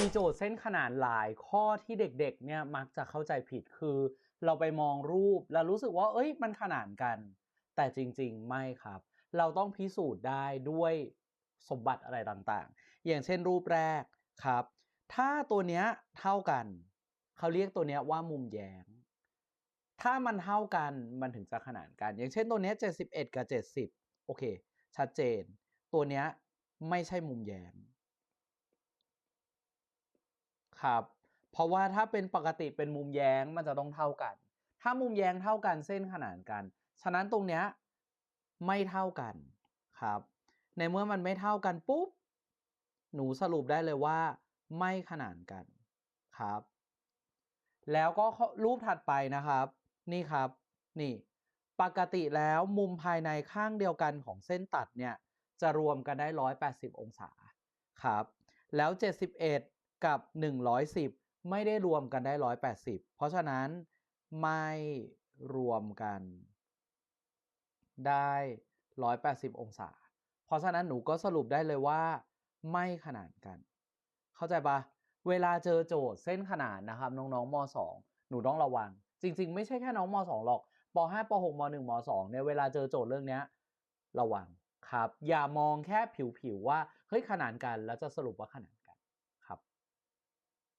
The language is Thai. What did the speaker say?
มีโจทย์เส้นขนานหลายข้อที่เด็กๆ เนี่ยมักจะเข้าใจผิดคือ เราไปมองรูปแล้วรู้สึกว่า เอ้ย มันขนานกัน แต่จริงๆ ไม่ครับ เราต้องพิสูจน์ได้ด้วยสมบัติอะไรต่างๆ อย่างเช่นรูปแรกครับ ถ้าตัวเนี้ยเท่ากัน เขาเรียกตัวเนี้ยว่ามุมแย้ง ถ้ามันเท่ากันมันถึงจะขนานกัน อย่างเช่นตัวเนี้ย71 กับ 70 โอเค ชัดเจน ตัวเนี้ยไม่ใช่มุมแย้ง ครับ เพราะว่าถ้าเป็นปกติเป็นมุมแย้งมันจะต้องเท่ากัน ถ้ามุมแย้งเท่ากันเส้นขนานกัน ฉะนั้นตรงเนี้ยไม่เท่ากันครับ ในเมื่อมันไม่เท่ากันปุ๊บ หนูสรุปได้เลยว่า ไม่ขนานกันครับ แล้วก็รูปถัดไปนะครับ นี่ครับ นี่ ปกติแล้วมุมภายในข้างเดียวกันของเส้นตัดเนี่ยจะรวมกันได้ 180 องศาครับ แล้ว 71 กับ 110 ไม่ได้รวมกันได้ 180 เพราะฉะนั้นไม่รวมกันได้ 180 องศา เพราะฉะนั้นหนูก็สรุปได้เลยว่า ไม่ขนานกัน เข้าใจปะเวลาเจอโจทย์เส้นขนานนะครับน้องๆม .2 หนูต้องระวัง จริง ๆ ไม่ใช่แค่น้องม .2 หรอกป .5 ป .6 ม .1 ม .2 เนี่ยเวลาเจอโจทย์เรื่องเนี้ยระวังครับ อย่ามองแค่ผิวๆว่าเฮ้ยขนานกันแล้วจะสรุปว่าขนาน